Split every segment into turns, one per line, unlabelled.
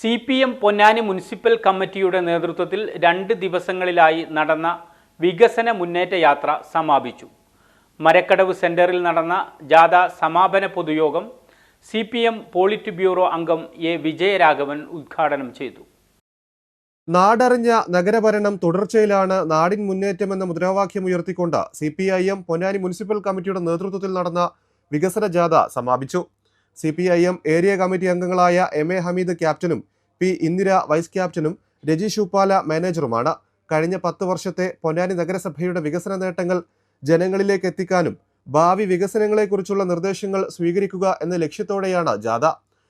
C P M Ponnani municipal കമ്മിറ്റിയുടെ നേതൃത്വത്തിൽ രണ്ട് ദിവസങ്ങളിലായി നടന്ന വികസന മുന്നേറ്റ യാത്ര സമാപിച്ചു. മരക്കടവ് സെന്ററിൽ നടന്ന ജാഥ സമാപന പൊതുയോഗം C P M politburo അംഗം എ വിജയരാഘവൻ ഉദ്ഘാടനം ചെയ്തു.
നാടറിഞ്ഞ നഗരഭരണം തുടർച്ചയിലാണ് നാടിൻ മുന്നേറ്റം എന്ന മുദ്രാവാക്യം ഉയർത്തിക്കൊണ്ട് C P I M Ponnani municipal കമ്മിറ്റിയുടെ നേതൃത്വത്തിൽ നടന്ന വികസന ജാഥ സമാപിച്ചു. C P I M area committee അംഗങ്ങളായ എം എ ഹമീദ് ക്യാപ്റ്റനും പി ഇന്ദിര വൈസ് ക്യാപ്റ്റനും രജി ഷൂപ്പാല മാനേജറുമാണ്. കഴിഞ്ഞ പത്ത് വർഷത്തെ പൊന്നാനി നഗരസഭയുടെ വികസന നേട്ടങ്ങൾ ജനങ്ങളിലേക്ക് എത്തിക്കാനും ഭാവി വികസനങ്ങളെക്കുറിച്ചുള്ള നിർദ്ദേശങ്ങൾ സ്വീകരിക്കുക എന്ന ലക്ഷ്യത്തോടെയാണ് ജാഥ.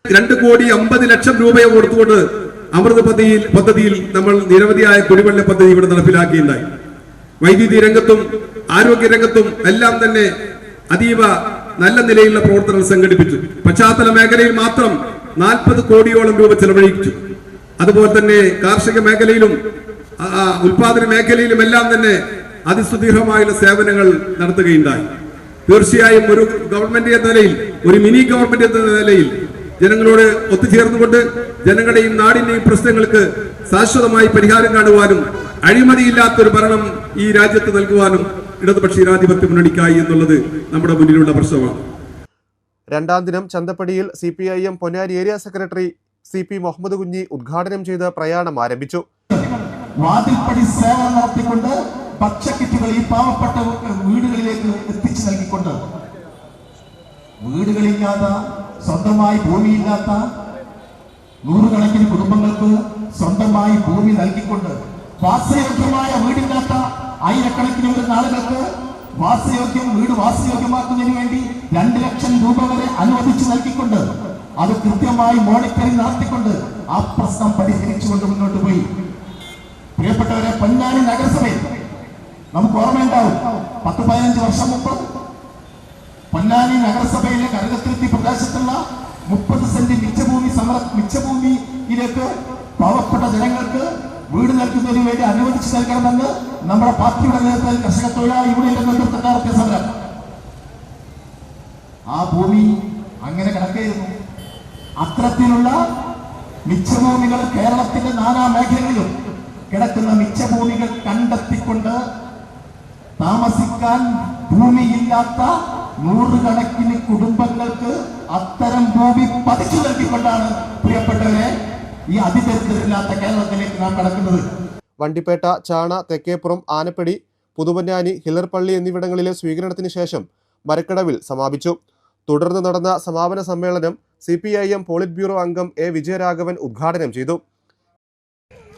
രണ്ട് കോടി അമ്പത് ലക്ഷം രൂപയെ കൊടുത്തുകൊണ്ട് അമൃത് പദ്ധതിയിൽ പദ്ധതിയിൽ നമ്മൾ നിരവധിയായ കുടിവെള്ള പദ്ധതി ഇവിടെ നടപ്പിലാക്കിയിട്ടുണ്ടായി. വൈദ്യുതി രംഗത്തും ആരോഗ്യ രംഗത്തും എല്ലാം തന്നെ അതീവ നല്ല നിലയിലുള്ള പ്രവർത്തനങ്ങൾ സംഘടിപ്പിച്ചു. പശ്ചാത്തല മേഖലയിൽ മാത്രം നാൽപ്പത് കോടിയോളം രൂപ ചെലവഴിച്ചു. അതുപോലെ തന്നെ കാർഷിക മേഖലയിലും ഉൽപാദന മേഖലയിലും എല്ലാം തന്നെ അതിസുദീർഘമായുള്ള സേവനങ്ങൾ നടത്തുകയുണ്ടായി. തീർച്ചയായും ഒരു ഗവൺമെന്റ് എന്ന നിലയിൽ ഒരു മിനി ഗവൺമെന്റ് എന്ന നിലയിൽ ജനങ്ങളോട് ഒത്തുചേർന്നുകൊണ്ട് ജനങ്ങളുടെയും നാടിന്റെയും പ്രശ്നങ്ങൾക്ക് ശാശ്വതമായി പരിഹാരം കാണുവാനും അഴിമതിയില്ലാത്തൊരു ഭരണം ഈ രാജ്യത്ത് നൽകുവാനും ഇടതുപക്ഷ ജനാധിപത്യ മുന്നണിക്കായി എന്നുള്ളത് നമ്മുടെ മുന്നിലുള്ള പ്രശ്നമാണ്.
രണ്ടാം ദിനം ചന്തപ്പടിയിൽ C P I M Ponnani area secretary C P Muhammad Kunhi ഉദ്ഘാടനം ചെയ്ത് പ്രയാണം ആരംഭിച്ചു.
വാതിൽപ്പടി സേവനം നടത്തിക്കൊണ്ട് ഭക്ഷ്യക്കിറ്റുകൾ ഈ പാവപ്പെട്ട വീടുകളിലേക്ക് എത്തിച്ചു നൽകിക്കൊണ്ട് വീടുകളില്ലാത്ത സ്വന്തമായി ഭൂമിയില്ലാത്ത നൂറുകണക്കിന് കുടുംബങ്ങൾക്ക് സ്വന്തമായി ഭൂമി നൽകിക്കൊണ്ട് വാസയോഗ്യമായ വീടില്ലാത്ത ആയിരക്കണക്കിന് ആളുകൾക്ക് വാസയോഗ്യം വീട് വാസയോഗ്യമാക്കുന്നതിന് വേണ്ടി രണ്ട് ലക്ഷം രൂപ വരെ അനുവദിച്ചു നൽകിക്കൊണ്ട് അത് കൃത്യമായി മോണിറ്ററിംഗ് നടത്തിക്കൊണ്ട് ആ പ്രശ്നം പരിഹരിച്ചുകൊണ്ട് മുന്നോട്ട് പോയി. പ്രിയപ്പെട്ടവരെ പൊന്നാനി നഗരസഭയിൽ നമുക്ക് ഓർമ്മയുണ്ടാവും പത്ത് പതിനഞ്ച് വർഷം മുമ്പ് പൊന്നാനി നഗരസഭയിലെ കരകത്തിരുത്തി പ്രദേശത്തുള്ള മുപ്പത് സെന്റ് മിച്ചഭൂമി സമര മിച്ചഭൂമിയിലേക്ക് പാവപ്പെട്ട ജനങ്ങൾക്ക് വീട് നൽകുന്നതിന് വേണ്ടി അനുവദിച്ചു നൽകണമെന്ന് നമ്മുടെ പാർട്ടിയുടെ നേതൃത്വത്തിൽ കർഷക തൊഴിലാളി യൂണിയന്റെ നേതൃത്വത്തിൽ നടത്തിയ സമരം. ആ ഭൂമി അങ്ങനെ കിടക്കുകയായിരുന്നു. അത്തരത്തിലുള്ള മിച്ചഭൂമികൾ കേരളത്തിന്റെ നാനാ മേഖലകളിലും കിടക്കുന്ന മിച്ചഭൂമികൾ കണ്ടെത്തിക്കൊണ്ട് താമസിക്കാൻ ഭൂമിയില്ലാത്ത നൂറുകണക്കിന് കുടുംബങ്ങൾക്ക് അത്തരം ഭൂമി പതിച്ചു നൽകിക്കൊണ്ടാണ് പ്രിയപ്പെട്ടവരെ ഈ അതിദരിദ്രമില്ലാത്ത കേരളത്തിലേക്ക് നാം കടക്കുന്നത്.
വണ്ടിപ്പേട്ട ചാണ തെക്കേപ്പുറം ആനപ്പടി പുതുപന്നാനി ഹില്ലർപള്ളി എന്നിവിടങ്ങളിലെ സ്വീകരണത്തിന് ശേഷം മരക്കടവിൽ സമാപിച്ചു. തുടർന്ന് നടന്ന സമാപന സമ്മേളനം C P I M politburo അംഗം എ വിജയരാഘവൻ ഉദ്ഘാടനം ചെയ്തു.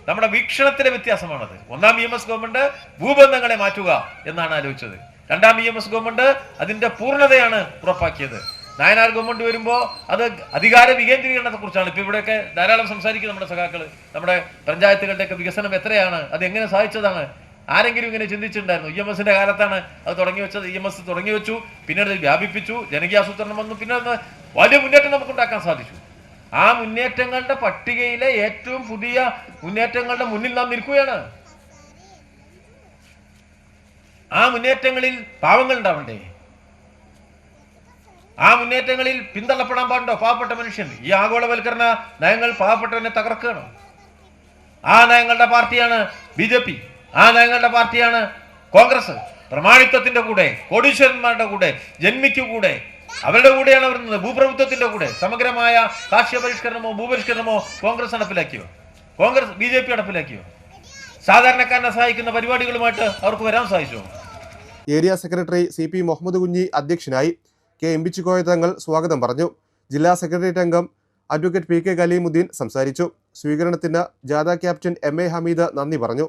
നമ്മുടെ വീക്ഷണത്തിലെ വ്യത്യാസമാണത്. ഒന്നാം ഇ എം എസ് ഗവൺമെന്റ് ഭൂബന്ധങ്ങളെ മാറ്റുക എന്നാണ് ആലോചിച്ചത്. രണ്ടാം ഇ എം എസ് ഗവൺമെന്റ് അതിന്റെ പൂർണതയാണ് ഉറപ്പാക്കിയത്. നായനാർ ഗവൺമെന്റ് വരുമ്പോൾ അത് അധികാര വികേന്ദ്രീകരണത്തെ കുറിച്ചാണ്. ഇപ്പൊ ഇവിടെയൊക്കെ ധാരാളം സംസാരിക്കും നമ്മുടെ സഖാക്കൾ. നമ്മുടെ പഞ്ചായത്തുകളുടെയൊക്കെ വികസനം എത്രയാണ് അത് എങ്ങനെ സാധിച്ചതാണ് ആരെങ്കിലും ഇങ്ങനെ ചിന്തിച്ചിട്ടുണ്ടായിരുന്നു? ഇ എം എസിന്റെ കാലത്താണ് അത് തുടങ്ങി വെച്ചത്. ഇ എം എസ് തുടങ്ങി വെച്ചു പിന്നീട് വ്യാപിപ്പിച്ചു ജനകീയാസൂത്രണം വന്നു പിന്നെ വലിയ മുന്നേറ്റം നമുക്ക് ഉണ്ടാക്കാൻ സാധിച്ചു. ആ മുന്നേറ്റങ്ങളുടെ പട്ടികയിലെ ഏറ്റവും പുതിയ മുന്നേറ്റങ്ങളുടെ മുന്നിൽ നാം നിൽക്കുകയാണ്. ആ മുന്നേറ്റങ്ങളിൽ പാവങ്ങൾ ഉണ്ടാവണ്ടേ? ആ മുന്നേറ്റങ്ങളിൽ പിന്തള്ളപ്പെടാൻ പാടുണ്ടോ? പാവപ്പെട്ട മനുഷ്യൻ. ഈ ആഗോളവൽക്കരണ നയങ്ങൾ പാവപ്പെട്ടവനെ തകർക്കുകയാണ്. ആ നയങ്ങളുടെ പാർട്ടിയാണ് ബി ജെ പി. ആ നയങ്ങളുടെ പാർട്ടിയാണ് കോൺഗ്രസ്. പ്രമാണിത്വത്തിന്റെ കൂടെ കോടീശ്വരന്മാരുടെ കൂടെ ജന്മിക്കു കൂടെ അവരുടെ കൂടെയാണ് അവർ ഭൂപ്രഭുത്വത്തിന്റെ കൂടെ. സമഗ്രമായ കാർഷിക പരിഷ്കരണമോ ഭൂപരിഷ്കരണമോ കോൺഗ്രസ് നടപ്പിലാക്കിയോ? കോൺഗ്രസ് ബി ജെ പി നടപ്പിലാക്കിയോ? സാധാരണക്കാരനെ സഹായിക്കുന്ന പരിപാടികളുമായിട്ട് അവർക്ക് വരാൻ സാധിച്ചു?
Area secretary C P Muhammad Kunhi അധ്യക്ഷനായി കെ എം ബിച്ചുകോയ തങ്ങൾ സ്വാഗതം പറഞ്ഞു. ജില്ലാ സെക്രട്ടേറിയറ്റ് അംഗം അഡ്വക്കേറ്റ് പി കെ കലീമുദ്ദീൻ സംസാരിച്ചു. സ്വീകരണത്തിന് ജാഥ ക്യാപ്റ്റൻ എം എ ഹമീദ് നന്ദി പറഞ്ഞു.